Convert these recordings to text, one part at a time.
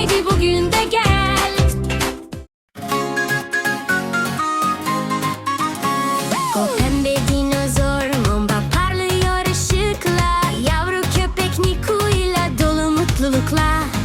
Haydi bugün de gel. O pembe. Yavru köpek Niku'yla dolu mutlulukla.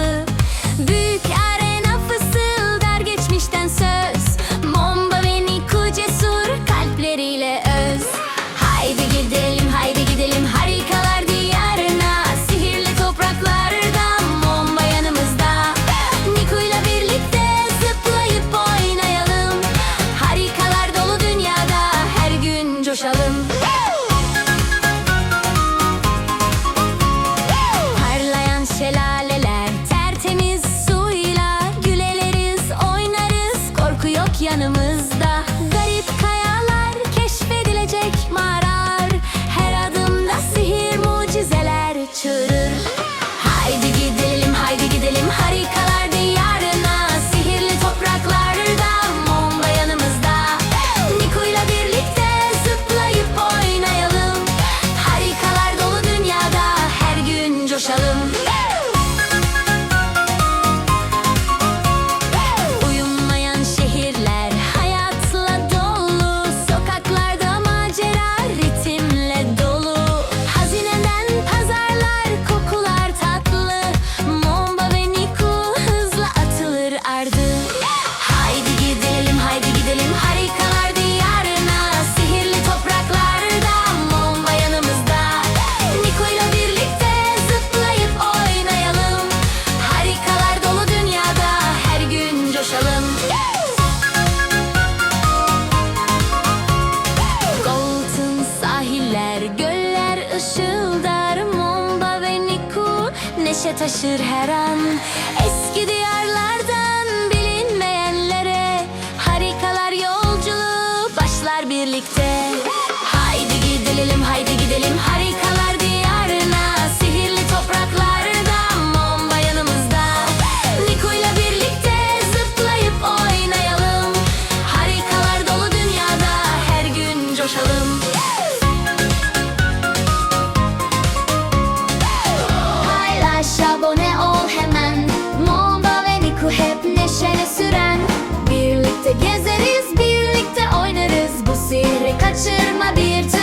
tatlı yanımızda. ateşe taşır her an. Eski diyarlardan bilinmeyenlere Harikalar yolculuğu başlar birlikte. kaçırma bir tane.